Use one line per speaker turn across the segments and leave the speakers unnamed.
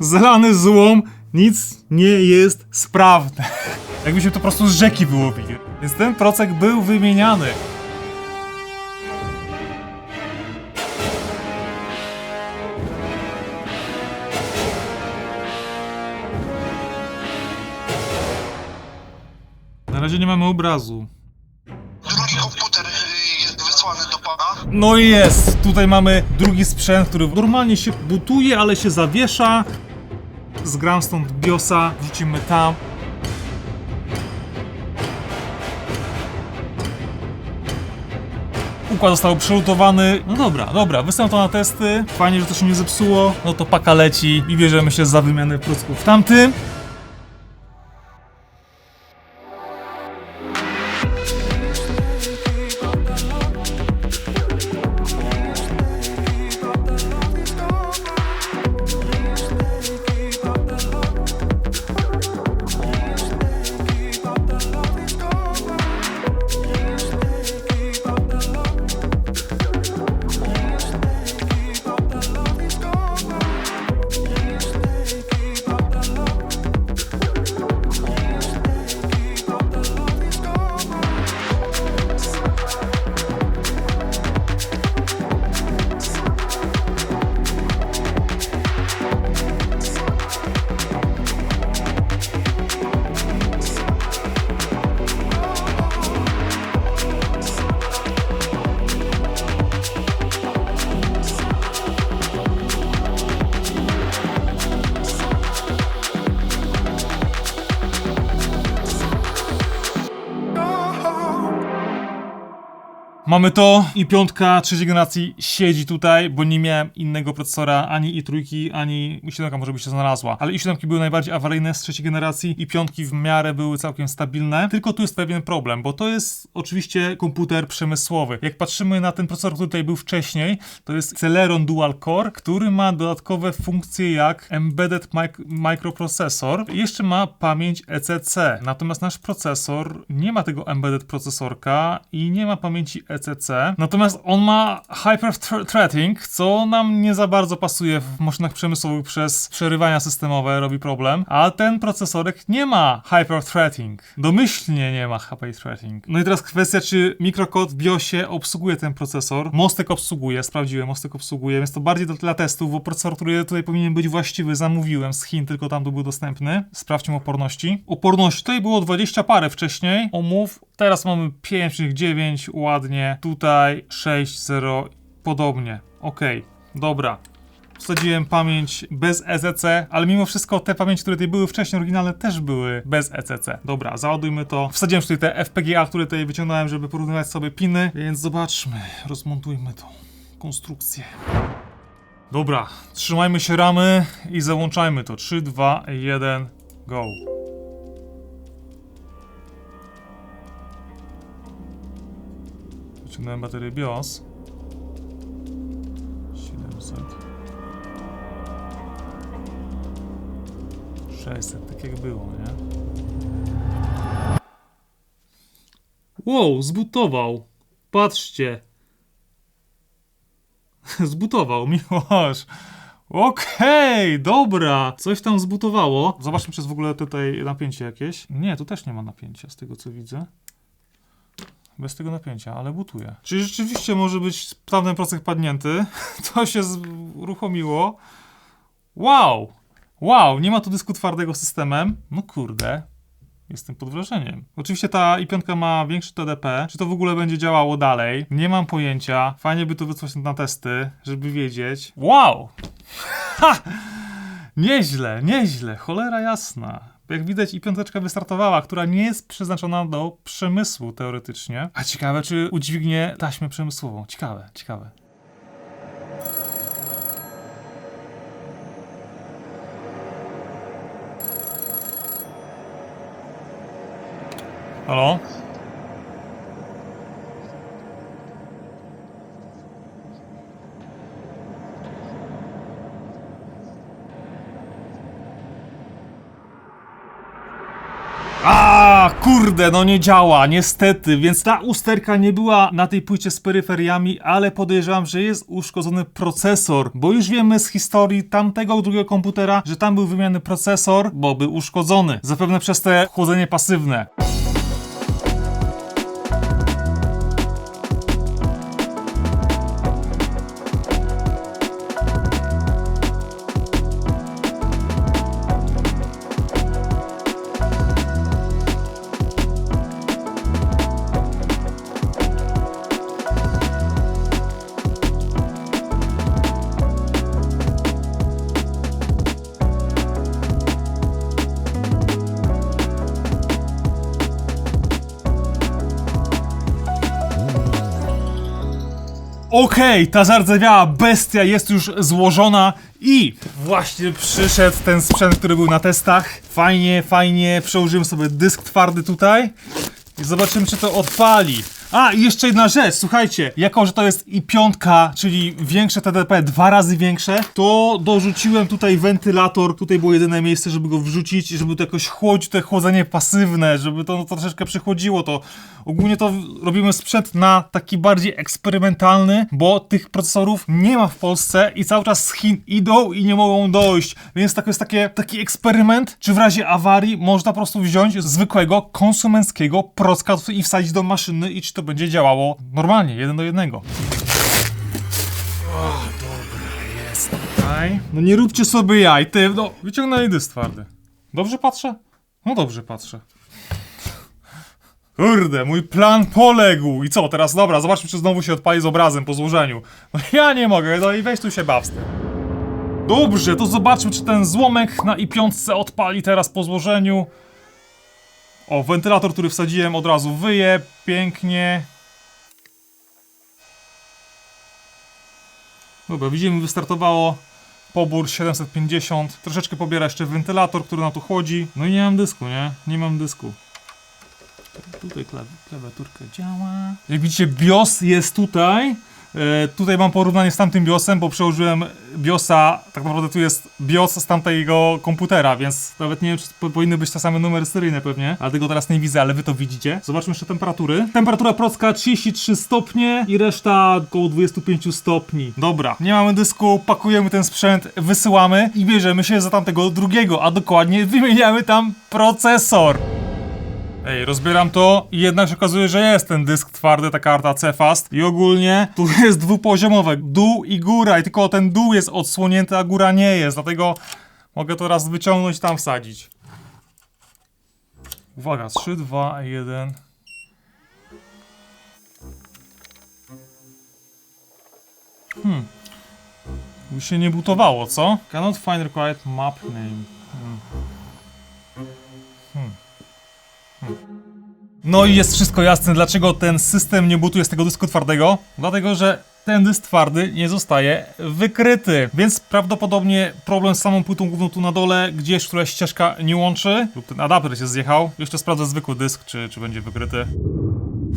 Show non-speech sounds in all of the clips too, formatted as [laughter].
zalany złom, nic nie jest sprawne. [laughs] Jakbyśmy to po prostu z rzeki wyłowili. Więc ten procek był wymieniany. Na razie nie mamy obrazu.
Drugi komputer y, jest wysłany do pana.
No i jest! Tutaj mamy drugi sprzęt, który normalnie się butuje, ale się zawiesza. Zgram stąd BIOSa, wrzucimy tam. Układ został przelutowany. No dobra, dobra, wysyłam to na testy. Fajnie, że to się nie zepsuło. No to paka leci i bierzemy się za wymianę procków w tamtym. Mamy to i piątka trzeciej generacji siedzi tutaj, bo nie miałem innego procesora, ani i trójki, ani i siódemka może by się znalazła. Ale i siódemki były najbardziej awaryjne z trzeciej generacji i piątki w miarę były całkiem stabilne. Tylko tu jest pewien problem, bo to jest oczywiście komputer przemysłowy. Jak patrzymy na ten procesor, który tutaj był wcześniej, to jest Celeron Dual Core, który ma dodatkowe funkcje jak Embedded mic- Microprocessor. Jeszcze ma pamięć ECC. Natomiast nasz procesor nie ma tego embedded procesorka i nie ma pamięci ECC. Natomiast on ma hyper-threading, co nam nie za bardzo pasuje w maszynach przemysłowych przez przerywania systemowe, robi problem. A ten procesorek nie ma hyper-threading. Domyślnie nie ma hyper-threading. No i teraz kwestia, czy mikrokod w BIOSie obsługuje ten procesor. Mostek obsługuje, sprawdziłem, Mostek obsługuje, więc to bardziej dla testów, bo procesor, który tutaj powinien być właściwy, zamówiłem z Chin, tylko tam był dostępny. Sprawdźmy oporności. Oporność tutaj było 20 parę wcześniej, omów. Teraz mamy 5,9, ładnie. Tutaj 6,0, podobnie. Okej, dobra. Wsadziłem pamięć bez ECC, ale mimo wszystko te pamięci, które tutaj były wcześniej, oryginalne, też były bez ECC. Dobra, załadujmy to. Wsadziłem tutaj te FPGA, które tutaj wyciągnąłem, żeby porównywać sobie piny, więc zobaczmy, rozmontujmy tą konstrukcję. Dobra, trzymajmy się ramy i załączajmy to. 3, 2, 1, go. Wyciągnąłem baterię BIOS. 700. 600, tak jak było, nie? Wow, zbutował. Patrzcie. [laughs] Zbutował, miłość. Okej, dobra. Coś tam zbutowało. Zobaczmy, czy jest w ogóle tutaj napięcie jakieś. Nie, tu też nie ma napięcia, z tego co widzę. Bez tego napięcia, ale butuje. Czyli rzeczywiście może być tamten proces padnięty. [laughs] To się uruchomiło. Wow! Wow, nie ma tu dysku twardego systemem. No kurde. Jestem pod wrażeniem. Oczywiście ta i5 ma większy TDP. Czy to w ogóle będzie działało dalej? Nie mam pojęcia. Fajnie by to wysłać na testy, żeby wiedzieć. Wow! [laughs] Ha! Nieźle, nieźle, cholera jasna. Jak widać, i piąteczka wystartowała, która nie jest przeznaczona do przemysłu teoretycznie. A ciekawe, czy udźwignie taśmę przemysłową. Ciekawe, ciekawe. Halo? A kurde, no nie działa, niestety, więc ta usterka nie była na tej płycie z peryferiami, ale podejrzewam, że jest uszkodzony procesor, bo już wiemy z historii tamtego drugiego komputera, że tam był wymieniony procesor, bo był uszkodzony. Zapewne przez te chłodzenie pasywne. Okej, ta zardzewiała bestia jest już złożona i właśnie przyszedł ten sprzęt, który był na testach. Fajnie, fajnie, przełożyłem sobie dysk twardy tutaj i zobaczymy, czy to odpali. A, i jeszcze jedna rzecz, słuchajcie, jako że to jest i piątka, czyli większe TDP, dwa razy większe, to dorzuciłem tutaj wentylator, tutaj było jedyne miejsce, żeby go wrzucić, żeby to jakoś chłodzić, te chłodzenie pasywne, żeby to, to troszeczkę przychłodziło, to. Ogólnie to robimy sprzęt na taki bardziej eksperymentalny, bo tych procesorów nie ma w Polsce i cały czas z Chin idą i nie mogą dojść, więc to jest takie, taki eksperyment, czy w razie awarii można po prostu wziąć zwykłego, konsumenckiego procka i wsadzić do maszyny i czy to będzie działało normalnie, jeden do jednego. O, dobra, jest tutaj. No nie róbcie sobie jaj, ty, no, wyciągnę dysk twardy. Dobrze patrzę? No dobrze patrzę. Kurde, mój plan poległ. I co teraz? Dobra, zobaczmy, czy znowu się odpali z obrazem po złożeniu. No ja nie mogę, no i weź tu się baw z tym. Dobrze, to zobaczmy, czy ten złomek na i5 odpali teraz po złożeniu. O, wentylator, który wsadziłem od razu wyje. Pięknie. Dobra, widzimy, wystartowało pobór 750. Troszeczkę pobiera jeszcze wentylator, który na to chłodzi. No i nie mam dysku, nie? Nie mam dysku. Tutaj klawi klawiaturka działa. Jak widzicie, BIOS jest tutaj. E, tutaj mam porównanie z tamtym BIOSem, bo przełożyłem BIOSa, tak naprawdę tu jest BIOS z tamtego komputera, więc nawet nie wiem, czy po- powinny być te same numery seryjne pewnie, ale tego teraz nie widzę, ale wy to widzicie. Zobaczmy jeszcze temperatury. Temperatura procka 33 stopnie i reszta około 25 stopni. Dobra, nie mamy dysku, pakujemy ten sprzęt, wysyłamy i bierzemy się za tamtego drugiego, a dokładnie wymieniamy tam procesor. Ej, rozbieram to i jednak się okazuje, że jest ten dysk twardy, ta karta Cefast i ogólnie tu [laughs] jest dwupoziomowe, dół i góra i tylko ten dół jest odsłonięty, a góra nie jest, dlatego mogę to raz wyciągnąć i tam wsadzić. Uwaga, 3, 2, 1. Hmm. By się nie butowało, co? Cannot find required map name. No i jest wszystko jasne, dlaczego ten system nie butuje z tego dysku twardego. Dlatego, że ten dysk twardy nie zostaje wykryty. Więc prawdopodobnie problem z samą płytą główną tu na dole, gdzieś któraś ścieżka nie łączy, lub ten adapter się zjechał. Jeszcze sprawdzę zwykły dysk, czy, czy będzie wykryty.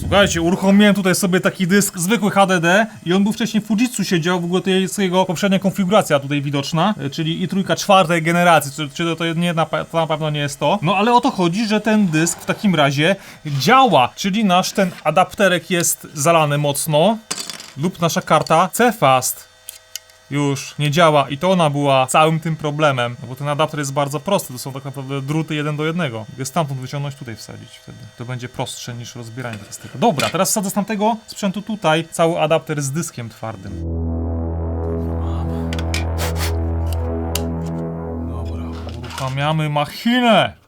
Słuchajcie, uruchomiłem tutaj sobie taki dysk, zwykły HDD i on był wcześniej w Fujitsu siedział, w ogóle to jest jego poprzednia konfiguracja tutaj widoczna, y, czyli i trójka czwartej generacji, czy, to, to, nie, na, to na pewno nie jest to. No ale o to chodzi, że ten dysk w takim razie działa, czyli nasz ten adapterek jest zalany mocno lub nasza karta Cfast już nie działa i to ona była całym tym problemem, no bo ten adapter jest bardzo prosty, to są tak naprawdę druty jeden do jednego. Mogę stamtąd wyciągnąć, tutaj wsadzić wtedy. To będzie prostsze niż rozbieranie teraz tego. Dobra, teraz wsadzę z tamtego sprzętu tutaj cały adapter z dyskiem twardym. Dobra, uruchamiamy machinę!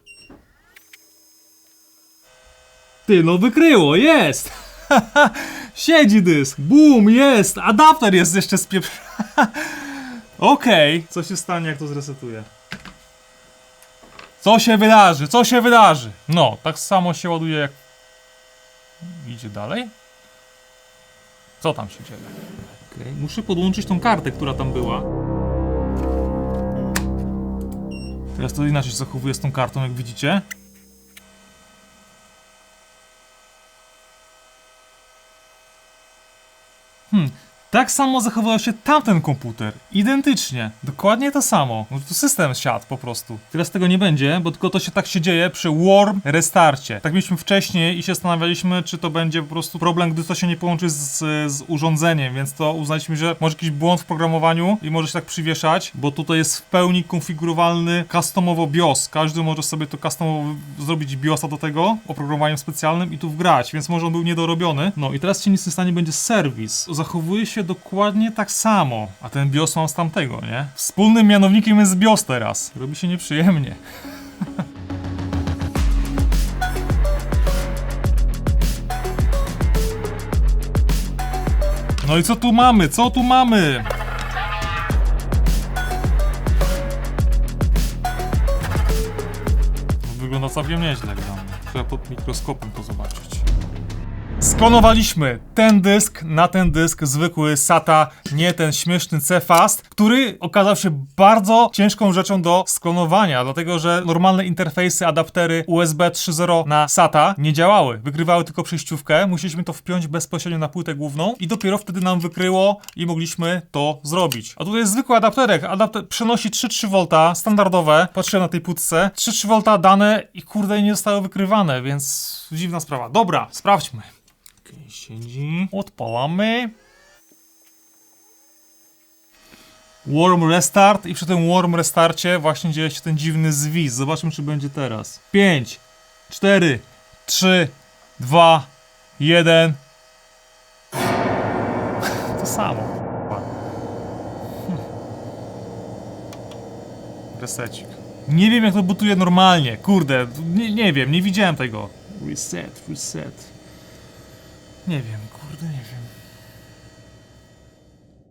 Ty, no wykryło, jest! [laughs] Siedzi dysk, boom, jest! Adapter jest jeszcze spieprz... [laughs] Okej, co się stanie, jak to zresetuję? Co się wydarzy? Co się wydarzy? No, tak samo się ładuje jak... Idzie dalej? Co tam się dzieje? Okej, muszę podłączyć tą kartę, która tam była. Teraz to inaczej się zachowuje z tą kartą, jak widzicie. Hmm, Tak samo zachowywał się tamten komputer. Identycznie. Dokładnie to samo. No to system siadł po prostu. Teraz tego nie będzie, bo tylko to się tak się dzieje przy warm restarcie. Tak mieliśmy wcześniej i się zastanawialiśmy, czy to będzie po prostu problem, gdy to się nie połączy z, z urządzeniem, więc to uznaliśmy, że może jakiś błąd w programowaniu i może się tak przywieszać, bo tutaj jest w pełni konfigurowalny customowo BIOS. Każdy może sobie to customowo zrobić BIOSa do tego oprogramowaniem specjalnym i tu wgrać, więc może on był niedorobiony. No i teraz się nic nie stanie, będzie serwis. Zachowuje się dokładnie tak samo, a ten BIOS mam z tamtego, nie? Wspólnym mianownikiem jest BIOS teraz. Robi się nieprzyjemnie. No i co tu mamy? Co tu mamy? Wygląda całkiem nieźle, gram. Trzeba pod mikroskopem to zobaczyć. Sklonowaliśmy ten dysk na ten dysk zwykły SATA, nie ten śmieszny CFast, który okazał się bardzo ciężką rzeczą do sklonowania, dlatego że normalne interfejsy, adaptery USB 3.0 na SATA nie działały. Wykrywały tylko przejściówkę, musieliśmy to wpiąć bezpośrednio na płytę główną i dopiero wtedy nam wykryło i mogliśmy to zrobić. A tutaj jest zwykły adapterek, adapter przenosi 3,3 V, standardowe, patrzyłem na tej płytce, 3,3 V dane i kurde nie zostały wykrywane, więc dziwna sprawa. Dobra, sprawdźmy. Okej, siedzi. Odpalamy. Warm restart i przy tym warm restarcie właśnie dzieje się ten dziwny zwis. Zobaczmy czy będzie teraz. 5, 4, 3, 2, 1. To samo. Hm. Resecik. Nie wiem jak to butuje normalnie. Kurde, nie, nie wiem, nie widziałem tego. Reset, reset. Nie wiem, kurde, nie wiem.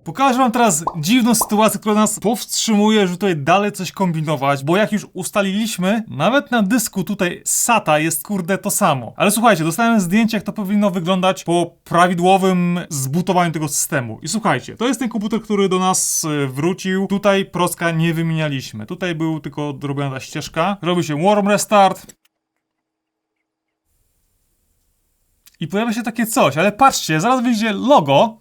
Pokażę wam teraz dziwną sytuację, która nas powstrzymuje, że tutaj dalej coś kombinować, bo jak już ustaliliśmy, nawet na dysku tutaj SATA jest kurde to samo. Ale słuchajcie, dostałem zdjęcie, jak to powinno wyglądać po prawidłowym zbutowaniu tego systemu. I słuchajcie, to jest ten komputer, który do nas e, wrócił. Tutaj proska nie wymienialiśmy. Tutaj był tylko robiona ta ścieżka. Robi się warm restart. I pojawia się takie coś, ale patrzcie, zaraz wyjdzie logo.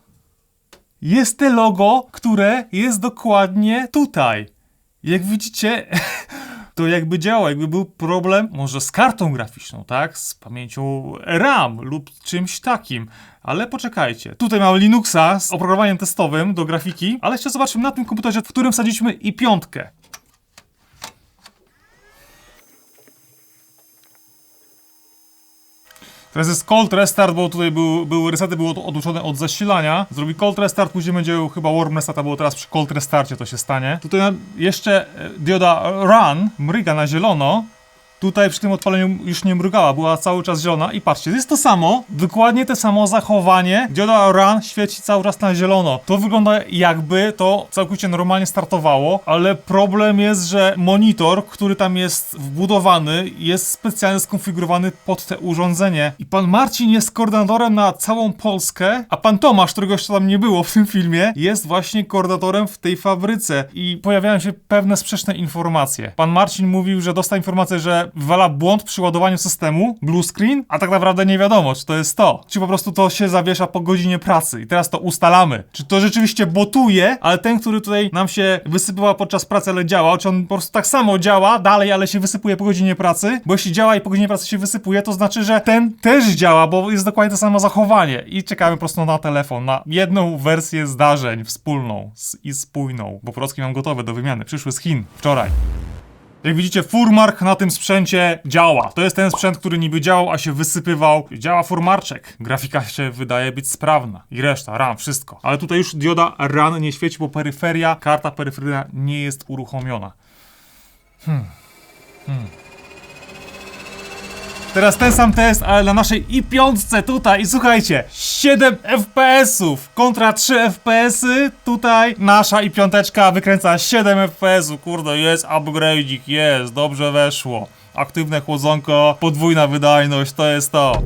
Jest te logo, które jest dokładnie tutaj. Jak widzicie, [laughs] to jakby działał, jakby był problem może z kartą graficzną, tak? Z pamięcią RAM lub czymś takim. Ale poczekajcie. Tutaj mamy Linuxa z oprogramowaniem testowym do grafiki, ale jeszcze zobaczmy na tym komputerze, w którym wsadziliśmy i piątkę. Teraz jest cold restart, bo tutaj był, były resety były od- odłączone od zasilania. Zrobi cold restart, później będzie chyba warm restart, bo teraz przy cold restarcie to się stanie. Tutaj jeszcze e, dioda run mryga na zielono. Tutaj przy tym odpaleniu już nie mrugała, była cały czas zielona i patrzcie, jest to samo, dokładnie to samo zachowanie. Dioda run świeci cały czas na zielono. To wygląda jakby to całkowicie normalnie startowało, ale problem jest, że monitor, który tam jest wbudowany, jest specjalnie skonfigurowany pod te urządzenie. I pan Marcin jest koordynatorem na całą Polskę, a pan Tomasz, którego jeszcze tam nie było w tym filmie, jest właśnie koordynatorem w tej fabryce. I pojawiają się pewne sprzeczne informacje. Pan Marcin mówił, że dostał informację, że wywala błąd przy ładowaniu systemu, blue screen, a tak naprawdę nie wiadomo, czy to jest to. Czy po prostu to się zawiesza po godzinie pracy i teraz to ustalamy. Czy to rzeczywiście botuje, ale ten, który tutaj nam się wysypywał podczas pracy, ale działa, czy on po prostu tak samo działa dalej, ale się wysypuje po godzinie pracy? Bo jeśli działa i po godzinie pracy się wysypuje, to znaczy, że ten też działa, bo jest dokładnie to samo zachowanie. I czekamy po prostu na telefon, na jedną wersję zdarzeń wspólną s- i spójną. Bo polski mam gotowe do wymiany. Przyszły z Chin wczoraj. Jak widzicie, furmark na tym sprzęcie działa. To jest ten sprzęt, który niby działał, a się wysypywał. Działa furmarczek. Grafika się wydaje być sprawna. I reszta, RAM, wszystko. Ale tutaj już dioda RAN nie świeci, bo peryferia, karta peryferyjna nie jest uruchomiona. Hmm. Hmm. Teraz ten sam test, ale na naszej i5 tutaj i słuchajcie, 7 FPS-ów kontra 3 FPS-y, tutaj nasza i5 wykręca 7 FPS-ów, kurde, jest upgrade'ik, jest, dobrze weszło. Aktywne chłodzonko, podwójna wydajność, to jest to.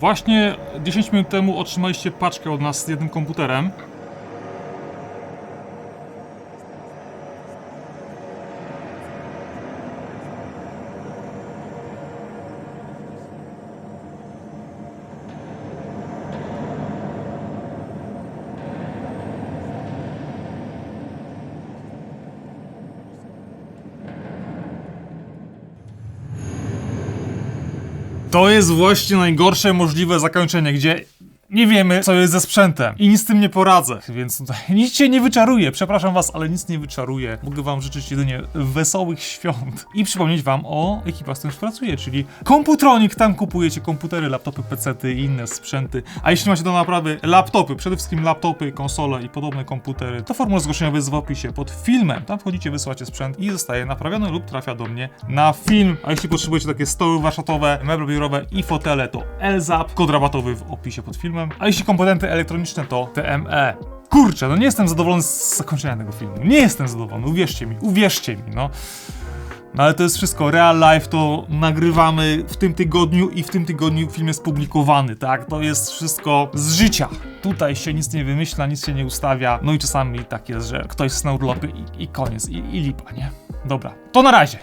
Właśnie 10 minut temu otrzymaliście paczkę od nas z jednym komputerem. To jest właśnie najgorsze możliwe zakończenie, gdzie nie wiemy, co jest ze sprzętem i nic z tym nie poradzę, więc tutaj [laughs] nic się nie wyczaruje. Przepraszam was, ale nic nie wyczaruję. Mogę wam życzyć jedynie wesołych świąt i przypomnieć wam o ekipach, z którym współpracuję, czyli Komputronik, tam kupujecie komputery, laptopy, pecety i inne sprzęty. A jeśli macie do naprawy laptopy, przede wszystkim laptopy, konsole i podobne komputery, to formuła zgłoszeniowa jest w opisie pod filmem. Tam wchodzicie, wysyłacie sprzęt i zostaje naprawiony lub trafia do mnie na film. A jeśli potrzebujecie takie stoły warsztatowe, meble biurowe i fotele, to LZAP, kod rabatowy w opisie pod filmem. A jeśli komponenty elektroniczne, to TME. Kurczę, no nie jestem zadowolony z zakończenia tego filmu. Nie jestem zadowolony, uwierzcie mi, uwierzcie mi, no. No ale to jest wszystko, real life to nagrywamy w tym tygodniu i w tym tygodniu film jest publikowany, tak? To jest wszystko z życia. Tutaj się nic nie wymyśla, nic się nie ustawia, no i czasami tak jest, że ktoś zna urlopy i, i koniec, i, i lipa, nie? Dobra, to na razie.